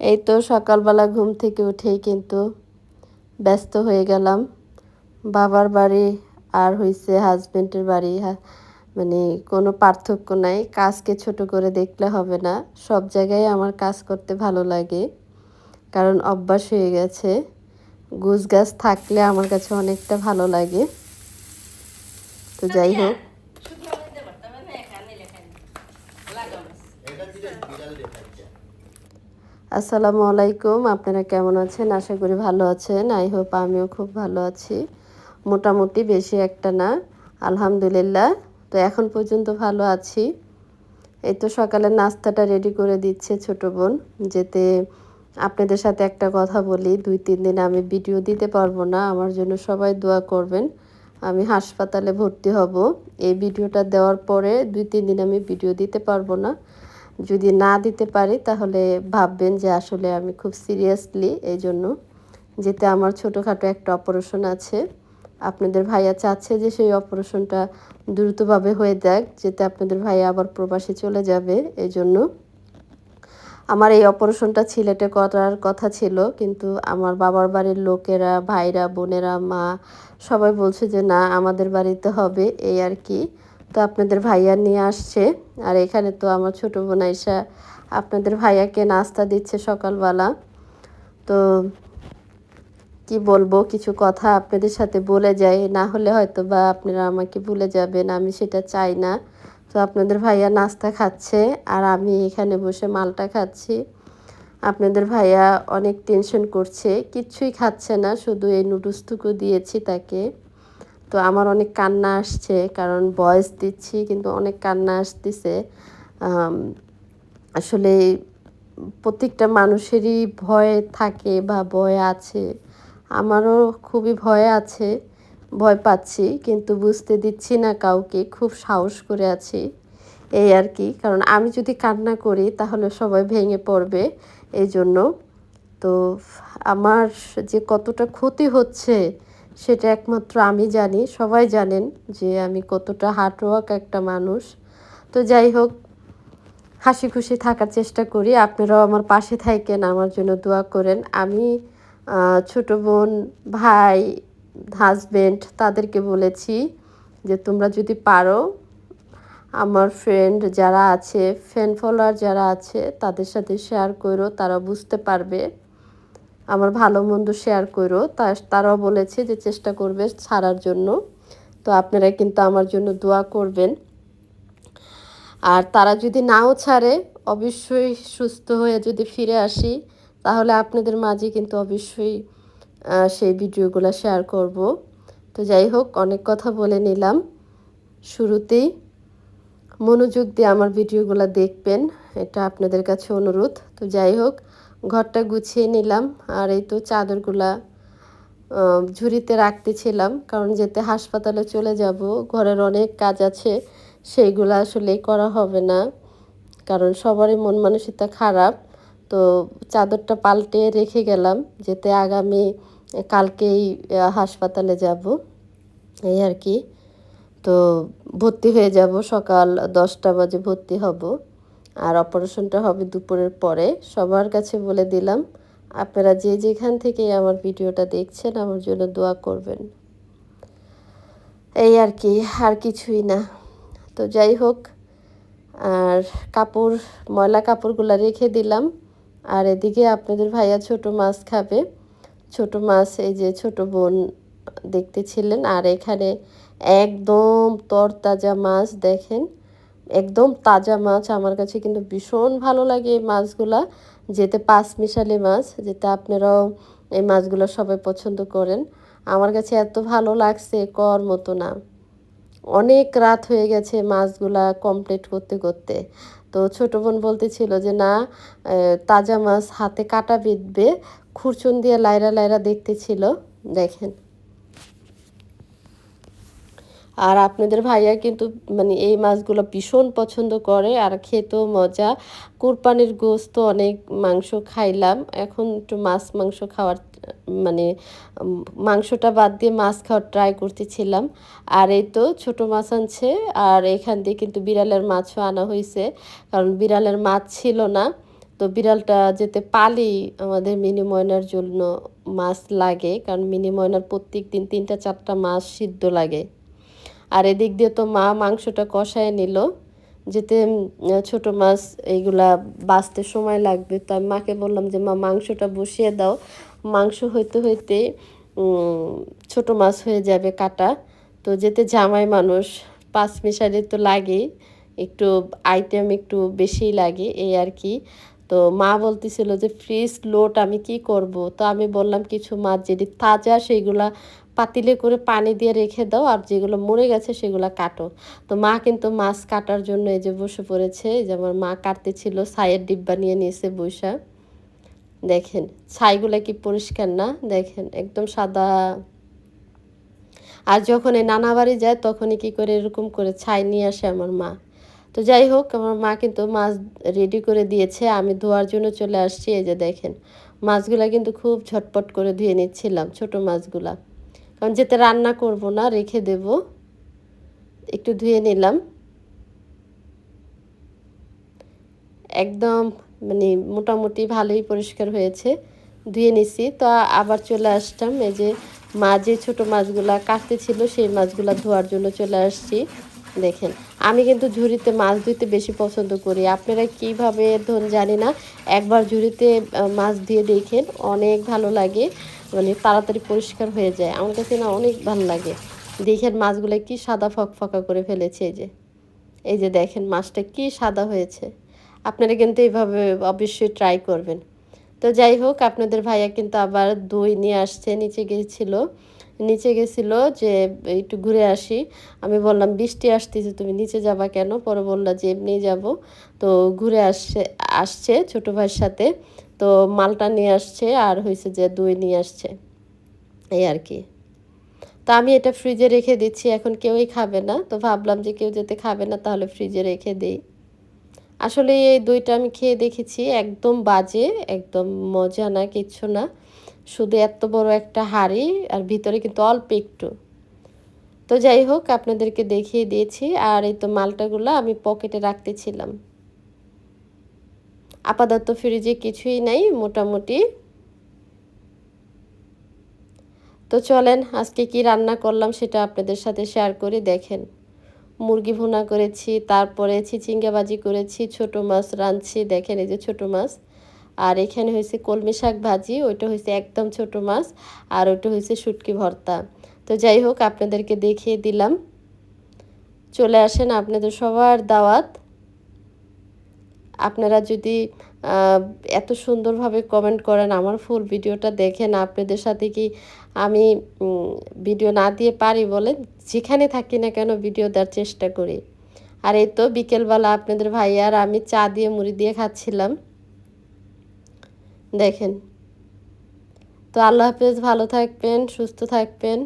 এই তো সকালবেলা ঘুম থেকে উঠেই কিন্তু ব্যস্ত হয়ে গেলাম। বাবার বাড়ি আর হইছে হাজবেন্ডের বাড়ি মানে কোনো পার্থক্য নাই। কাজকে ছোট করে দেখলে হবে না। সব জায়গায় আমার কাজ করতে ভালো লাগে কারণ অভ্যাস হয়ে গেছে। গুছ গাছ থাকলে আমার কাছে অনেকটা ভালো লাগে। তো যাই হোক। আসসালামু আলাইকুম, আপনারা কেমন আছেন? আশা করি ভালো আছেন। আই হোপ আমিও খুব ভালো আছি। মোটামুটি বেশি একটা না, আলহামদুলিল্লাহ। তো এখন পর্যন্ত ভালো আছি। এই তো সকালে নাস্তাটা রেডি করে দিচ্ছে ছোট বোন। যেতে আপনাদের সাথে একটা কথা বলি, দুই, তিন দিন আমি ভিডিও দিতে পারব না, আমার জন্য সবাই দোয়া করবেন। আমি হাসপাতালে ভর্তি হব। এই ভিডিওটা দেওয়ার পরে দুই, তিন দিন আমি ভিডিও দিতে পারব না। যদি না দিতে পারি, তাহলে ভাববেন যে আসলে আমি খুব সিরিয়াসলি এই জন্য যেতে আমার ছোটোখাটো একটা অপারেশন আছে। আপনাদের ভাইয়া চাচ্ছে যে সেই অপারেশনটা দ্রুতভাবে হয়ে যাক, যেতে আপনাদের ভাইয়া আবার প্রবাসে চলে যাবে এই জন্য আমার এই অপারেশনটা সিলেটে করার কথা ছিল, কিন্তু আমার বাবার বাড়ির লোকেরা, ভাইরা, বোনেরা, মা সবাই বলছে যে, না, আমাদের বাড়িতে হবে। এই আর কি। তো আপনাদের ভাইয়া নিয়ে আসছে। আর এখানে তো আমার ছোটো বোন আইসা আপনাদের ভাইয়াকে নাস্তা দিচ্ছে সকালবেলা। তো কি বলব, কিছু কথা আপনাদের সাথে বলে যাই। না হলে হয়তো বা আপনারা আমাকে ভুলে যাবেন, আমি সেটা চাই না। তো আপনাদের ভাইয়া নাস্তা খাচ্ছে, আর আমি এখানে বসে মালটা খাচ্ছি। আপনাদের ভাইয়া অনেক টেনশন করছে, কিচ্ছুই খাচ্ছে না, শুধু এই নুডলসটুকু দিয়েছি তাকে। তো আমার অনেক কান্না আসছে, কারণ বয়স দিচ্ছি কিন্তু অনেক কান্না আসতেছে। আসলে প্রত্যেকটা মানুষেরই ভয় থাকে বা ভয় আছে। আমারও খুবই ভয় আছে, ভয় পাচ্ছি কিন্তু বুঝতে দিচ্ছি না কাউকে, খুব সাহস করে আছি। এই আর কি, কারণ আমি যদি কান্না করি তাহলে সবাই ভেঙে পড়বে, এই জন্য। তো আমার যে কতটা ক্ষতি হচ্ছে সেটা একমাত্র আমি জানি, সবাই জানেন যে আমি কতটা হার্ডওয়ার্ক একটা মানুষ। তো যাই হোক, হাসি খুশি থাকার চেষ্টা করি, আপনারাও আমার পাশে থাকেন, আমার জন্য দোয়া করেন। আমি ছোট বোন, ভাই হাজবেন্ড তাদেরকে বলেছি যে তোমরা যদি পারো, আমার ফ্রেন্ড যারা আছে ফ্যান ফলোয়ার যারা আছে, তাদের সাথে শেয়ার করো, তারা বুঝতে পারবে। আমার ভালো মন্দ শেয়ার করো। তারাও বলেছে যে চেষ্টা করবে ছাড়ার জন্য। তো আপনারা কিন্তু আমার জন্য দোয়া করবেন। আর তারা যদি নাও ছাড়ে, অবশ্যই সুস্থ হয়ে যদি ফিরে আসি, তাহলে আপনাদের মাঝে কিন্তু অবশ্যই সেই ভিডিওগুলো শেয়ার করব। তো যাই হোক, অনেক কথা বলে নিলাম। শুরুতেই মনোযোগ দিয়ে আমার ভিডিওগুলো দেখবেন। এটা আপনাদের কাছে অনুরোধ। তো যাই হোক ঘরটা গুছিয়ে নিলাম আর এই তো চাদরগুলা ঝুড়িতে রাখতেছিলাম। কারণ যেতে হাসপাতালে চলে যাব, ঘরের অনেক কাজ আছে, সেইগুলো আসলে করা হবে না। কারণ সবারই মন মানসিকতা খারাপ। তো চাদরটা পাল্টে রেখে গেলাম, যেতে আগামী, কালকেই হাসপাতালে যাব। এই আর কি। তো ভর্তি হয়ে যাব, সকাল দশটা বাজে ভর্তি হব। আর অপারেশনটা হবে দুপুরের পরে। সবার কাছে বলে দিলাম, আপনারা যে যেখান থেকে আমার ভিডিওটা দেখছেন, আমার জন্য দোয়া করবেন। এই আর কি, আর কিছুই না। তো যাই হোক, আর কাপড়, ময়লা কাপড়গুলো রেখে দিলাম। আর এদিকে আপনাদের ভাইয়া ছোট মাছ খাবে। ছোট মাছ, এই যে ছোট বোন দেখতেছিলেন। আর এখানে একদম তরতাজা মাছ দেখেন। একদম তাজা মাছ আমার কাছে কিন্তু ভীষণ ভালো লাগে এই মাছগুলা। যেতে পাঁচ মিশালি মাছ, যেতে আপনারাও এই মাছগুলো সবাই পছন্দ করেন। আমার কাছে এত ভালো লাগছে কর মতো না। অনেক রাত হয়ে গেছে মাছগুলা কমপ্লিট করতে করতে। তো ছোট বোন বলতেছিল যে, না তাজা মাছ হাতে কাটা বিঁধবে। খুরচুন দিয়ে লাইরা লাইরা দেখতেছিল। দেখেন। আর আপনাদের ভাইয়া কিন্তু মানে এই মাছগুলো ভীষণ পছন্দ করে আর খেতেও মজা। কুরবানির গোস্ত অনেক মাংস খাইলাম। এখন একটু মাছ মাংস খাওয়ার মানে মাংসটা বাদ দিয়ে মাছ খাওয়ার ট্রাই করতেছিলাম। আর এই তো ছোটো মাছ আনছে আর এখান দিয়ে কিন্তু বিড়ালের মাছও আনা হয়েছে কারণ বিড়ালের মাছ ছিল না। তো বিড়ালটা যেতে পালি আমাদের মিনি ময়নার জন্য মাছ লাগে। কারণ মিনি ময়নার প্রত্যেক দিন তিনটা চারটা মাছ সিদ্ধ লাগে। আর এদিক দিয়ে তো মা মাংসটা কষায় নিল। যেতে ছোট মাছ এইগুলা বাঁচতে সময় লাগবে। তো আমি মাকে বললাম যে, মা, মাংসটা বসিয়ে দাও। মাংস হইতে হইতে ছোট মাছ হয়ে যাবে কাটা। তো যেতে জামাই মানুষ, পাঁচ মিশালি তো লাগেই। একটু আইটেম একটু বেশি লাগে, এই আর কি। তো মা বলতেছিল যে ফ্রিজ লোড আমি কি করব? তো আমি বললাম, কিছু মাছ যেটি তাজা, সেইগুলা পাতিলে করে পানি দিয়ে রেখে দাও আর যেগুলো মরে গেছে সেগুলো কাটো। তো মা কিন্তু মাছ কাটার জন্য এই যে বসে পড়েছে, এই যে আমার মা কাটতে ছিল, ছাইয়ের ডিব্বা নিয়ে নিয়েছে বৈশা দেখেন, ছাইগুলো কি পরিষ্কার না? দেখেন, একদম সাদা। আর যখন এই নানা বাড়ি যায়, তখনই কি করে এরকম করে ছাই নিয়ে আসে আমার মা। তো যাই হোক, আমার মা কিন্তু মাছ রেডি করে দিয়েছে, আমি ধোয়ার জন্য চলে আসছি। এই যে দেখেন, মাছগুলা কিন্তু খুব ঝটপট করে ধুয়ে নিচ্ছিলাম, ছোট মাছগুলা। কারণ যেতে রান্না করব না, রেখে দেব। একটু ধুয়ে নিলাম। একদম মানে মোটামুটি ভালোই পরিষ্কার হয়েছে। ধুয়ে নিছি। তো আবার চলে আসতাম। এই যে মাঝে ছোটো মাছগুলা কাটতে ছিল সেই মাছগুলা ধোয়ার জন্য চলে আসছি। দেখেন, আমি কিন্তু ঝুড়িতে মাছ ধুইতে বেশি পছন্দ করি। আপনারা কীভাবে ধন জানি না, একবার ঝুড়িতে মাছ দিয়ে দেখেন, অনেক ভালো লাগে। মানে তাড়াতাড়ি পরিষ্কার হয়ে যায়। আমার কাছে না অনেক ভালো লাগে। দেখেন মাছগুলো কি সাদা ফক ফকফকা করে ফেলেছে এই যে। এই যে দেখেন মাছটা কি সাদা হয়েছে। আপনারা কিন্তু এইভাবে অবশ্যই ট্রাই করবেন। তো যাই হোক, আপনাদের ভাইয়া কিন্তু আবার দই নিয়ে আসছে, নিচে গিয়েছিল। নিচে গেছিল যে, একটু ঘুরে আসি। আমি বললাম, বৃষ্টি আসতেছে, তুমি নিচে যাবা কেন? পরে বললা যে, এমনি যাব। তো ঘুরে আসছে আসছে ছোটো ভাইয়ের সাথে। তো মালটা নিয়ে আসছে আর হয়েছে যে, দই নিয়ে আসছে। এই আর কি। তা আমি এটা ফ্রিজে রেখে দিচ্ছি, এখন কেউই খাবে না। তো ভাবলাম যে, কেউ যেতে খাবে না, তাহলে ফ্রিজে রেখে দিই। আসলে এই দইটা আমি খেয়ে দেখেছি, একদম বাজে, একদম মজা না, কিচ্ছু না। শুধু এত বড় একটা হাড়ি আর ভিতরে কিন্তু অল্প একটু। তো যাই হোক, আপনাদেরকে দেখিয়ে দিয়েছি আর এই তো মালটাগুলো আমি পকেটে রাখতেছিলাম। আপাতত ফ্রিজে কিছুই নাই মোটামুটি। তো চলেন, আজকে কি রান্না করলাম সেটা আপনাদের সাথে শেয়ার করে দেখেন। মুরগি ভুনা করেছি, তারপরে চিচিঙ্গাবাজি করেছি, ছোট মাছ রাঁধছি, দেখেন এই যে ছোট মাছ। আর এখানে হয়েছে কলমি শাক ভাজি, ওইটা হয়েছে একদম ছোট মাছ, আর ওইটা হয়েছে শুটকি ভর্তা। তো যাই হোক, আপনাদেরকে দেখিয়ে দিলাম। চলে আসেন আপনাদের সবার দাওয়াত। আপনারা যদি এত সুন্দরভাবে কমেন্ট করেন আমার ফুল ভিডিওটা দেখেন, আপনাদের সাথে কি আমি ভিডিও না দিয়ে পারি বলে যেখানে থাকি না কেন ভিডিও দেওয়ার চেষ্টা করি। আর এই তো বিকেলবেলা আপনাদের ভাই আর আমি চা দিয়ে মুড়ি দিয়ে খাচ্ছিলাম। দেখেন। তো আল্লাহ হাফেজ ভালো থাকবেন সুস্থ থাকবেন।